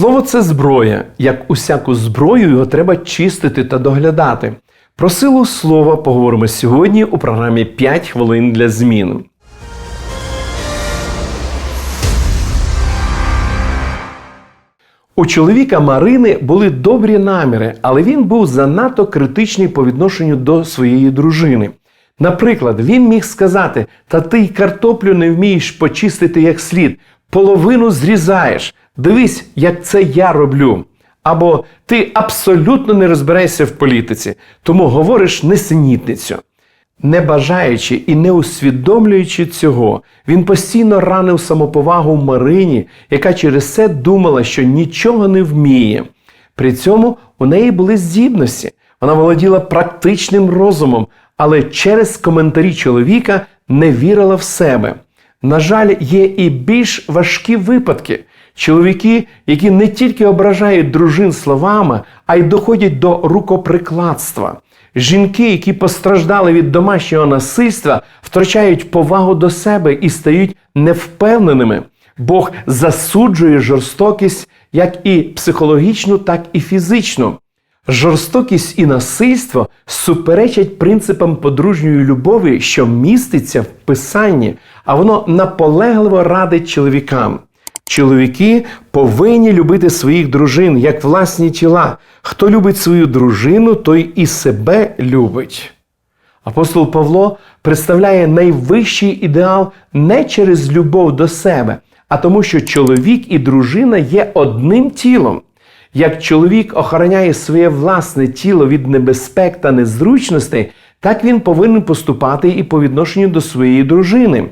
Слово це зброя. Як усяку зброю, його треба чистити та доглядати. Про силу слова поговоримо сьогодні у програмі «5 хвилин для змін. У чоловіка Марини були добрі наміри, але він був занадто критичний по відношенню до своєї дружини. Наприклад, він міг сказати: Та ти й картоплю не вмієш почистити як слід, половину зрізаєш. Дивись, як це я роблю. Або ти абсолютно не розбираєшся в політиці, тому говориш несенітницю. Не бажаючи і не усвідомлюючи цього, він постійно ранив самоповагу Марині, яка через це думала, що нічого не вміє. При цьому у неї були здібності. Вона володіла практичним розумом, але через коментарі чоловіка не вірила в себе. На жаль, є і більш важкі випадки. Чоловіки, які не тільки ображають дружин словами, а й доходять до рукоприкладства. Жінки, які постраждали від домашнього насильства, втрачають повагу до себе і стають невпевненими. Бог засуджує жорстокість як і психологічну, так і фізичну. Жорстокість і насильство суперечать принципам подружньої любові, що міститься в Писанні, а воно наполегливо радить чоловікам. Чоловіки повинні любити своїх дружин як власні тіла. Хто любить свою дружину, той і себе любить. Апостол Павло представляє найвищий ідеал не через любов до себе, а тому, що чоловік і дружина є одним тілом. Як чоловік охороняє своє власне тіло від небезпек та незручностей, так він повинен поступати і по відношенню до своєї дружини.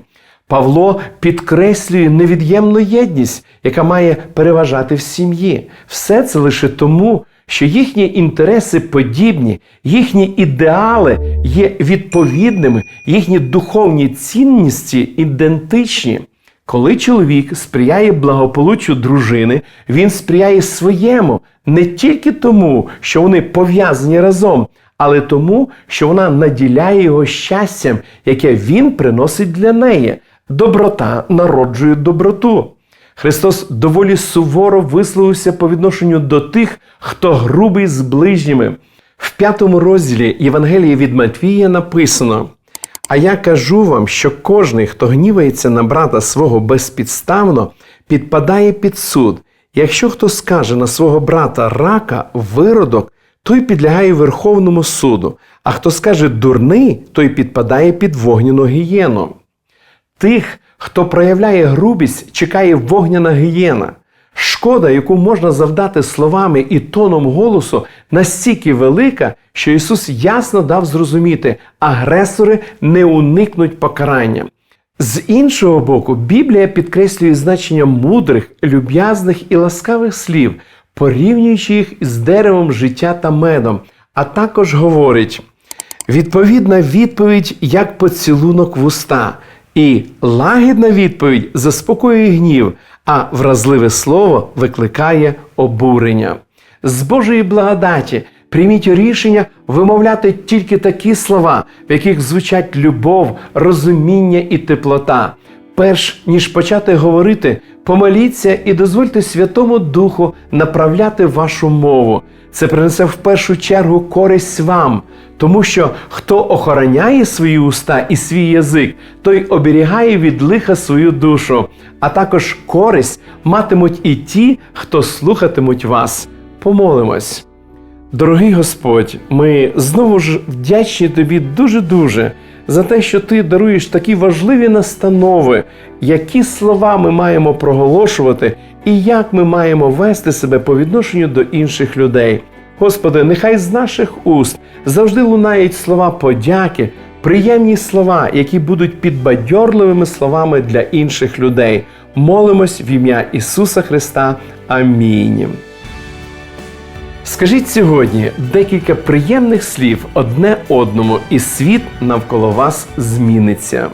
Павло підкреслює невід'ємну єдність, яка має переважати в сім'ї. Все це лише тому, що їхні інтереси подібні, їхні ідеали є відповідними, їхні духовні цінності ідентичні. Коли чоловік сприяє благополуччю дружини, він сприяє своєму не тільки тому, що вони пов'язані разом, але тому, що вона наділяє його щастям, яке він приносить для неї. Доброта народжує доброту. Христос доволі суворо висловився по відношенню до тих, хто грубий з ближніми. В п'ятому розділі Євангелії від Матвія написано: А я кажу вам, що кожний, хто гнівається на брата свого безпідставно, підпадає під суд. Якщо хто скаже на свого брата рака, виродок, той підлягає Верховному суду, а хто скаже дурний, той підпадає під вогняну гієну. Тих, хто проявляє грубість, чекає вогняна гієна. Шкода, яку можна завдати словами і тоном голосу, настільки велика, що Ісус ясно дав зрозуміти, агресори не уникнуть покарання. З іншого боку, Біблія підкреслює значення мудрих, люб'язних і ласкавих слів, порівнюючи їх з деревом життя та медом, а також говорить: відповідна відповідь як поцілунок в уста. І лагідна відповідь заспокоює гнів, а вразливе слово викликає обурення. З Божої благодаті прийміть рішення вимовляти тільки такі слова, в яких звучать любов, розуміння і теплота. Перш ніж почати говорити, помоліться і дозвольте Святому Духу направляти вашу мову. Це принесе в першу чергу користь вам, тому що хто охороняє свої уста і свій язик, той оберігає від лиха свою душу, а також користь матимуть і ті, хто слухатимуть вас. Помолимось. Дорогий Господь, ми знову ж вдячні Тобі дуже-дуже за те, що Ти даруєш такі важливі настанови, які слова ми маємо проголошувати і як ми маємо вести себе по відношенню до інших людей. Господи, нехай з наших уст завжди лунають слова подяки, приємні слова, які будуть підбадьорливими словами для інших людей. Молимось в ім'я Ісуса Христа. Амінь. Скажіть сьогодні декілька приємних слів одне одному, і світ навколо вас зміниться.